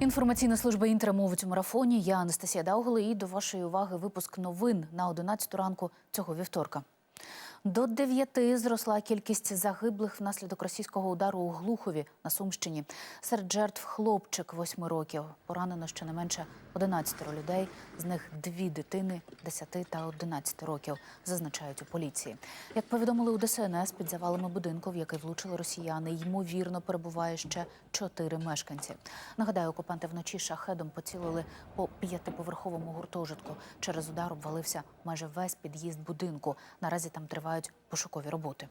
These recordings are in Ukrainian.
Інформаційна служба інтера мовить у марафоні. Я Анастасія Даугли і до вашої уваги випуск новин на 11 ранку цього вівторка. До дев'яти зросла кількість загиблих внаслідок російського удару у Глухові на Сумщині. Серед жертв хлопчик восьми років. Поранено щонайменше 11 людей, з них дві дитини 10 та 11 років, зазначають у поліції. Як повідомили у ДСНС, під завалами будинку, в який влучили росіяни, ймовірно перебуває ще чотири мешканці. Нагадаю, окупанти вночі шахедом поцілили по п'ятиповерховому гуртожитку. Через удар обвалився майже весь під'їзд будинку. Наразі там тривають пошукові роботи.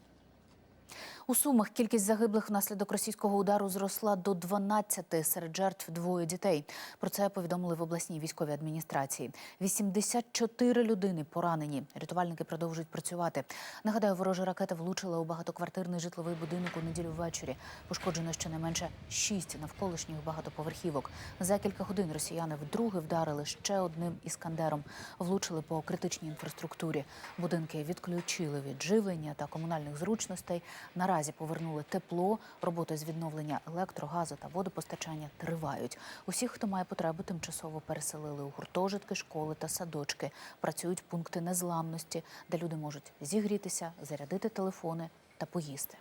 У Сумах кількість загиблих внаслідок російського удару зросла до 12, серед жертв двоє дітей. Про це повідомили в обласній військовій адміністрації. 84 людини поранені. Рятувальники продовжують працювати. Нагадаю, ворожа ракета влучила у багатоквартирний житловий будинок у неділю ввечері. Пошкоджено щонайменше шість навколишніх багатоповерхівок. За кілька годин росіяни вдруге вдарили ще одним іскандером. Влучили по критичній інфраструктурі. Будинки відключили від живлення та комунальних зручностей. Наразі повернули тепло. Роботи з відновлення електро, газу та водопостачання тривають. Усіх, хто має потребу, тимчасово переселили у гуртожитки, школи та садочки. Працюють пункти незламності, де люди можуть зігрітися, зарядити телефони та поїсти.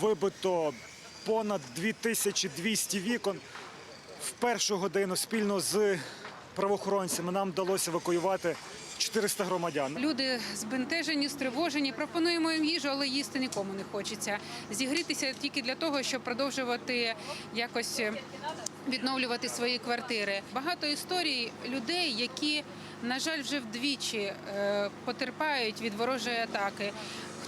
Вибито понад 2200 вікон. В першу годину спільно з правоохоронцями нам вдалося евакуювати 400 громадян. Люди збентежені, стривожені. Пропонуємо їм їжу, але їсти нікому не хочеться. Зігрітися тільки для того, щоб продовжувати якось е, відновлювати свої квартири. Багато історій людей, які, на жаль, вже вдвічі е, потерпають від ворожої атаки.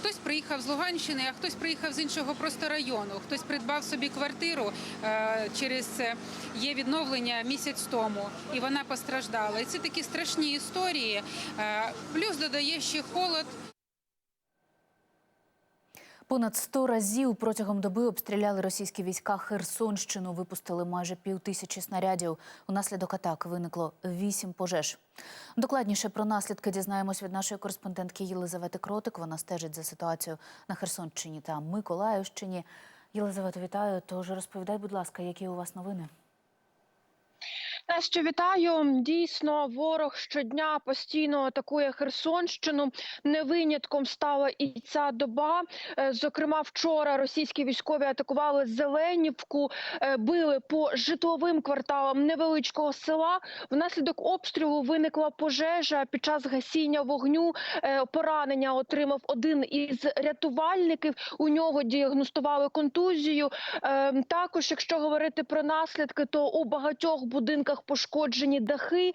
Хтось приїхав з Луганщини, а хтось приїхав з іншого просто району. Хтось придбав собі квартиру е, через це є відновлення місяць тому, і вона постраждала. І це такі страшні історії. Е, Плюс додає ще холод. Понад 100 разів протягом доби обстріляли російські війська Херсонщину. Випустили майже півтисячі снарядів. Унаслідок атак виникло вісім пожеж. Докладніше про наслідки дізнаємось від нашої кореспондентки Єлизавети Кротик. Вона стежить за ситуацією на Херсонщині та Миколаївщині. Єлизавето, вітаю. Тож розповідай, будь ласка, які у вас новини? Настю, вітаю. Дійсно, ворог щодня постійно атакує Херсонщину. Не винятком стала і ця доба. Е, Зокрема, вчора російські військові атакували Зеленівку, е, били по житловим кварталам невеличкого села. Внаслідок обстрілу виникла пожежа. Під час гасіння вогню е, поранення отримав один із рятувальників. У нього діагностували контузію. Е, Також, якщо говорити про наслідки, то у багатьох будинках пошкоджені дахи,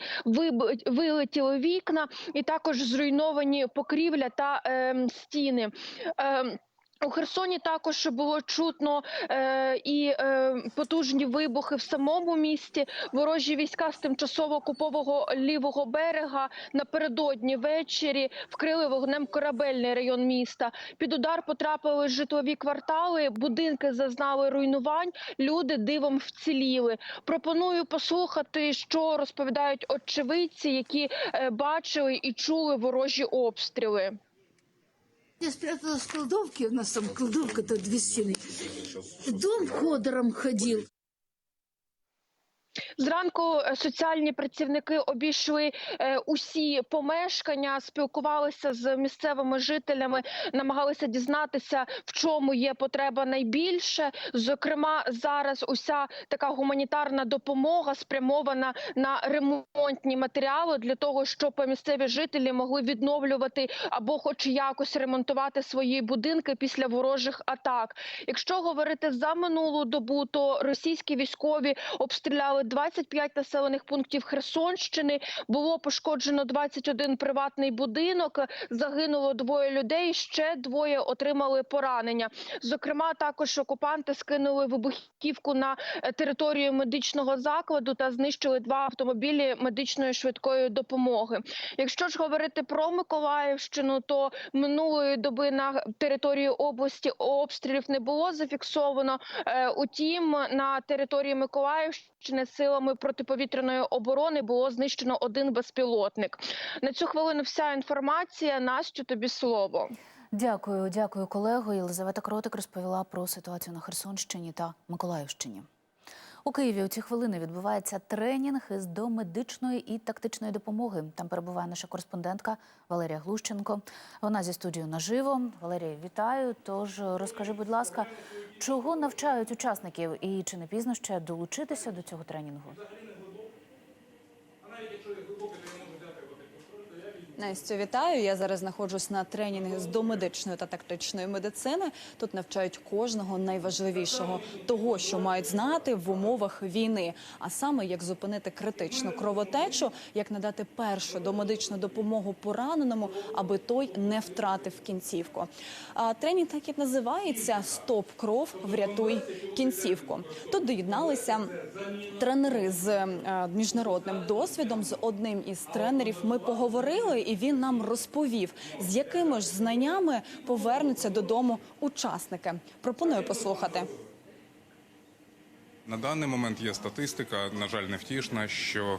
вилетіли вікна, і також зруйновані покрівля та е, стіни. Ем, у Херсоні також було чутно е, і е, потужні вибухи в самому місті. Ворожі війська з тимчасово окупованого лівого берега напередодні ввечері вкрили вогнем корабельний район міста. Під удар потрапили житлові квартали, будинки зазнали руйнувань. Люди дивом вціліли. Пропоную послухати, що розповідають очевидці, які е, бачили і чули ворожі обстріли. Я спряталась в кладовке, у нас там кладовка-то две стены. Дом ходором ходил. Зранку е, соціальні працівники обійшли е, усі помешкання, спілкувалися з місцевими жителями, намагалися дізнатися, в чому є потреба найбільше. Зокрема, зараз уся така гуманітарна допомога спрямована на ремонтні матеріали для того, щоб місцеві жителі могли відновлювати або, хоч якось, ремонтувати свої будинки після ворожих атак. Якщо говорити за минулу добу, то російські військові обстріляли 25 населених пунктів Херсонщини. Було пошкоджено 21 приватний будинок. Загинуло двоє людей. Ще двоє отримали поранення. Зокрема, також окупанти скинули вибухівку на е, територію медичного закладу та знищили два автомобілі медичної швидкої допомоги. Якщо ж говорити про Миколаївщину, то минулої доби на території області обстрілів не було зафіксовано. Е, Утім, на території Миколаївщини силами протиповітряної оборони було знищено один безпілотник. На цю хвилину вся інформація. Настю, тобі слово. Дякую, дякую, колего. Єлизавета Кротик розповіла про ситуацію на Херсонщині та Миколаївщині. У Києві у ці хвилини відбувається тренінг із домедичної і тактичної допомоги. Там перебуває наша кореспондентка Валерія Глущенко. Вона зі студією наживо. Валерія, вітаю. Тож розкажи, будь ласка, чого навчають учасників і чи не пізно ще долучитися до цього тренінгу? Настю, вітаю. Я зараз знаходжусь на тренінгі з домедичної та тактичної медицини. Тут навчають кожного найважливішого того, що мають знати в умовах війни, а саме як зупинити критичну кровотечу, як надати першу домедичну допомогу пораненому, аби той не втратив кінцівку. А тренінг так і називається Стоп кров, врятуй кінцівку. Тут доєдналися тренери з е, міжнародним досвідом. З одним із тренерів ми поговорили, і він нам розповів, з якими ж знаннями повернуться додому учасники. Пропоную послухати. На даний момент є статистика, на жаль, невтішна, що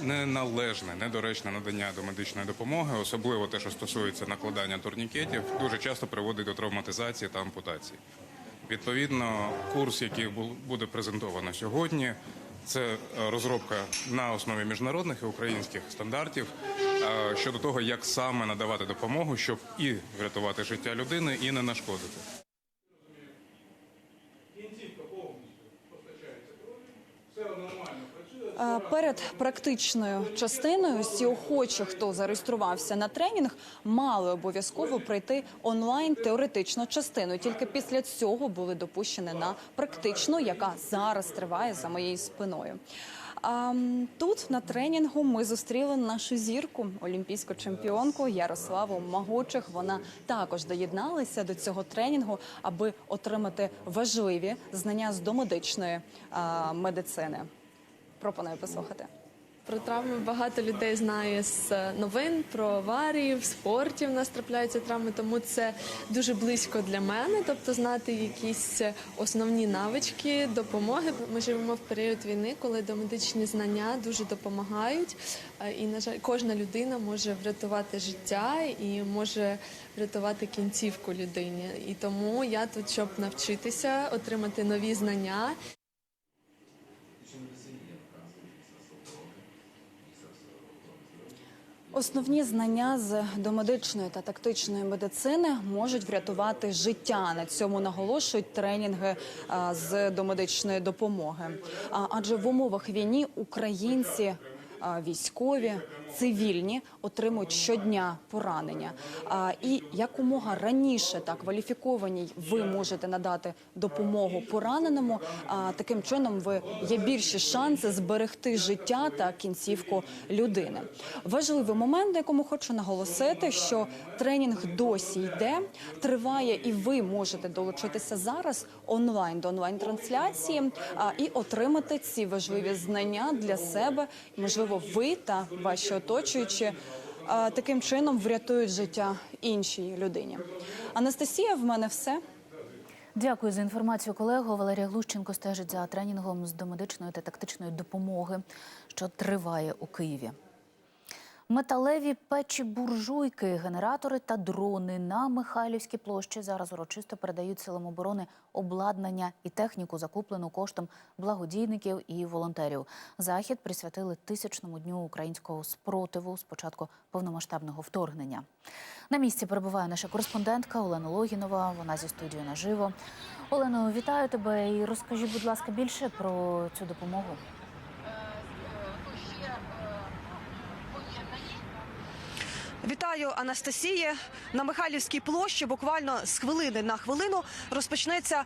неналежне, недоречне надання до медичної допомоги, особливо те, що стосується накладання турнікетів, дуже часто приводить до травматизації та ампутації. Відповідно, курс, який буде презентовано сьогодні, це е, розробка на основі міжнародних і українських стандартів щодо того, як саме надавати допомогу, щоб і врятувати життя людини, і не нашкодити. Е, Перед практичною частиною всі охочі, хто зареєструвався на тренінг, мали обов'язково пройти онлайн теоретичну частину. Тільки після цього були допущені на практичну, яка зараз триває за моєю спиною. А тут на тренінгу ми зустріли нашу зірку, олімпійську чемпіонку Ярославу Магучих. Вона також доєдналася до цього тренінгу, аби отримати важливі знання з домедичної медицини. Пропоную послухати. Про травми багато людей знає з новин про аварії, в спорті в нас трапляються травми, тому це дуже близько для мене. Тобто знати якісь основні навички допомоги. Ми живемо в період війни, коли домедичні знання дуже допомагають. Е, І на жаль, кожна людина може врятувати життя і може врятувати кінцівку людині. І тому я тут, щоб навчитися, отримати нові знання Основні знання з домедичної та тактичної медицини можуть врятувати життя. На цьому наголошують тренінги а, з домедичної допомоги. Адже в умовах війни українці. Військові, цивільні отримують щодня поранення. А, і якомога раніше та кваліфікованій ви можете надати допомогу пораненому. А, таким чином ви є більші шанси зберегти життя та кінцівку людини. Важливий момент, на якому хочу наголосити, що тренінг досі йде, триває, і ви можете долучитися зараз онлайн до онлайн трансляції а, і отримати ці важливі знання для себе. Можливо, ви та ваші оточуючі. Таким чином врятують життя іншій людині. Анастасія, в мене все. Дякую за інформацію, колего. Валерія Глущенко стежить за тренінгом з домедичної та тактичної допомоги, що триває у Києві. Металеві печі буржуйки, генератори та дрони на Михайлівській площі зараз урочисто передають силам оборони обладнання і техніку, закуплену коштом благодійників і волонтерів. Захід присвятили тисячному дню українського спротиву з початку повномасштабного вторгнення. На місці перебуває наша кореспондентка Олена Логінова. Вона зі студією наживо. Олено, вітаю тебе і розкажи, будь ласка, більше про цю допомогу. Вітаю, Анастасія. На Михайлівській площі буквально з хвилини на хвилину розпочнеться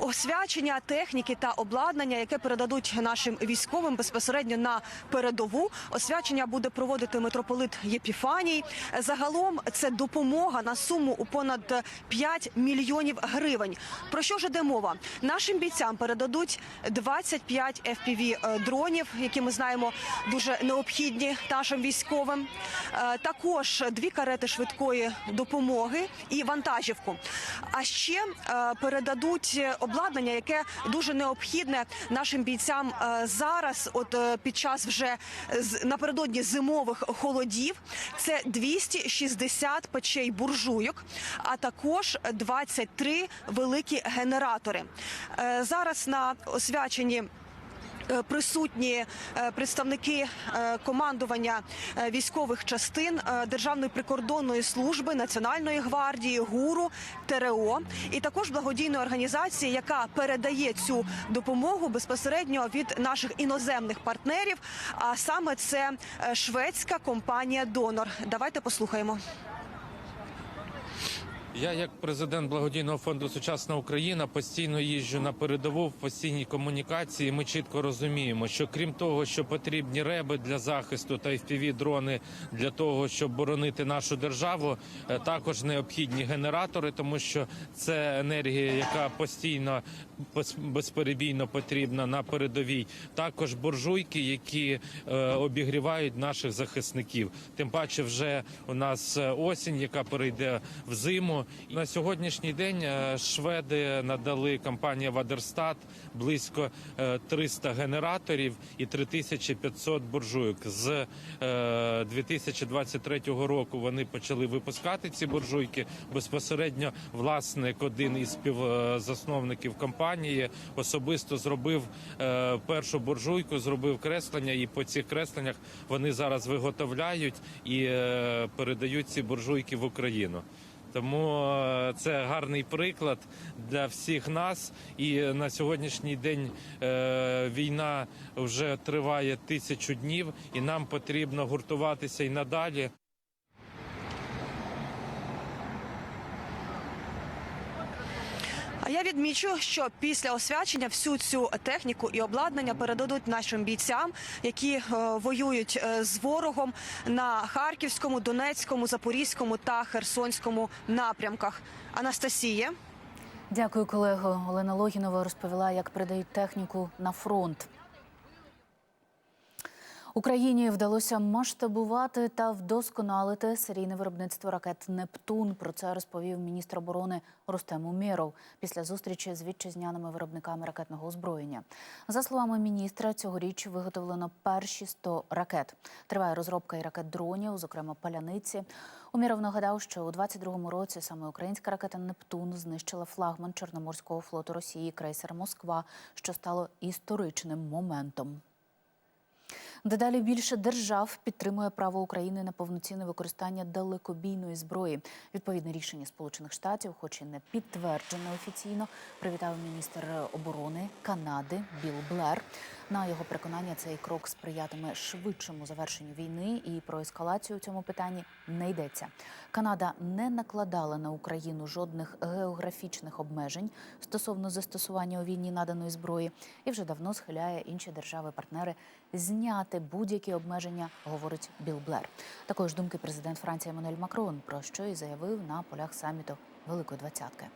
освячення техніки та обладнання, яке передадуть нашим військовим безпосередньо на передову. Освячення буде проводити митрополит Єпіфаній. Загалом це допомога на суму у понад 5 мільйонів гривень. Про що ж іде мова? Нашим бійцям передадуть 25 fpv дронів, які ми знаємо дуже необхідні нашим військовим. Е, Також дві карети швидкої допомоги і вантажівку. А ще е, передадуть обладнання, яке дуже необхідне нашим бійцям е, зараз. От е, під час вже напередодні зимових холодів. Це 260 печей буржуйок, а також 23 великі генератори. Зараз на освяченні. Е, Присутні е, представники е, командування військових частин Державної прикордонної служби, Національної гвардії, ГУРу, ТРО і також благодійної організації, яка передає цю допомогу безпосередньо від наших іноземних партнерів. А саме це шведська компанія Донор. Давайте послухаємо. Я, як президент благодійного фонду Сучасна Україна, постійно їжджу на передову в постійній комунікації. Ми чітко розуміємо, що крім того, що потрібні реби для захисту та fpv дрони для того, щоб боронити нашу державу, е, також необхідні генератори, тому що це енергія, яка постійно без- безперебійно потрібна на передовій. Також буржуйки, які е, обігрівають наших захисників. Тим паче, вже у нас е, осінь, яка перейде в зиму. На сьогоднішній день е, шведи надали компанія Вадерстат близько е, 300 генераторів і 3500 буржуйок. З е, 2023 року вони почали випускати ці буржуйки. Безпосередньо власник, один із співзасновників компанії, особисто зробив е, першу буржуйку, зробив креслення, і по цих кресленнях вони зараз виготовляють і е, передають ці буржуйки в Україну. Тому е, це гарний приклад для всіх нас. І на сьогоднішній день е, війна вже триває тисячу днів, і нам потрібно гуртуватися і надалі. А я відмічу, що після освячення всю цю техніку і обладнання передадуть нашим бійцям, які е, воюють е, з ворогом на Харківському, Донецькому, Запорізькому та Херсонському напрямках. Анастасія. Дякую, колего. Олена Логінова розповіла, як передають техніку на фронт. Україні вдалося масштабувати та вдосконалити серійне виробництво ракет Нептун. Про це розповів міністр оборони Рустем Умєров після зустрічі з вітчизняними виробниками ракетного озброєння. За словами міністра, цьогоріч виготовлено перші 100 ракет. Триває розробка і ракет дронів, зокрема паляниці. Умєров нагадав, що у 22-му році саме українська ракета Нептун знищила флагман Чорноморського флоту Росії крейсер Москва, що стало історичним моментом. Дедалі більше держав підтримує право України на повноцінне використання далекобійної зброї. Відповідне рішення Сполучених Штатів, хоч і не підтверджене офіційно, привітав міністр оборони Канади Біл Блер. На його переконання, цей крок сприятиме швидшому завершенню війни, і про ескалацію у цьому питанні не йдеться. Канада не накладала на Україну жодних географічних обмежень стосовно застосування у війні наданої зброї, і вже давно схиляє інші держави-партнери зняти будь-які обмеження, говорить Біл Блер. Такої думки президент Франції Еммануель Макрон, про що і заявив на полях саміту Великої двадцятки.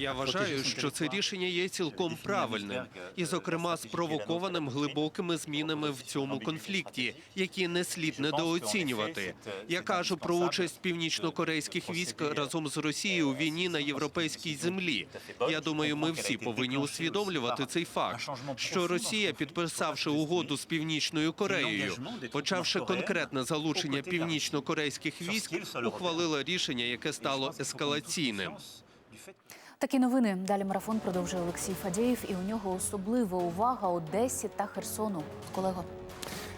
Я вважаю, що це рішення є цілком правильним і, зокрема, спровокованим глибокими змінами в цьому конфлікті, які не слід недооцінювати. Я кажу про участь північно-корейських військ разом з Росією у війні на європейській землі. Я думаю, ми всі повинні усвідомлювати цей факт, що Росія, підписавши угоду з північною Кореєю, почавши конкретне залучення північно-корейських військ, ухвалила рішення, яке стало ескалаційним. Такі новини. Далі марафон продовжує Олексій Фадєєв, і у нього особлива увага Одесі та Херсону. Колего.